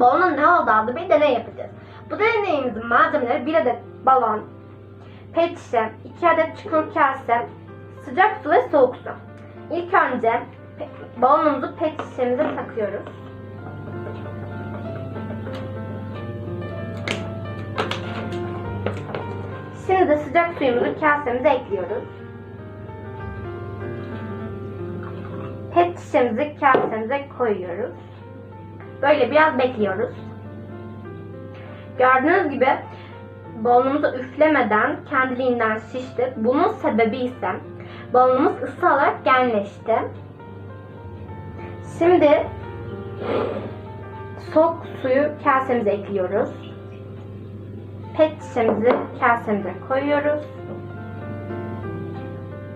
balonun ne olduğu adlı bir deney yapacağız. Bu deneyimizin malzemeleri bir adet balon, pet şişe, iki adet çukur kase, sıcak su ve soğuk su. İlk önce balonumuzu pet şişemize takıyoruz. Şimdi de sıcak suyumuzu kasemize ekliyoruz. Pet şişemizi kasemize koyuyoruz. Böyle biraz bekliyoruz. Gördüğünüz gibi balonumuzu üflemeden kendiliğinden şişti. Bunun sebebi ise balonumuz ısı alarak genleşti. Şimdi soğuk suyu kasemize ekliyoruz. Pet şişemizi kasemize koyuyoruz.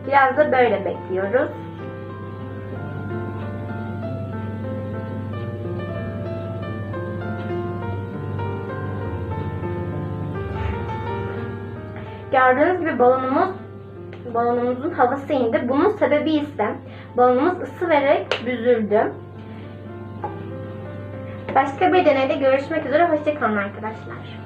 Biraz da böyle bekliyoruz. Gördüğünüz gibi balonumuz balonumuzun havası indi. Bunun sebebi ise balonumuz ısı vererek büzüldü. Başka bir deneyde görüşmek üzere. Hoşçakalın arkadaşlar.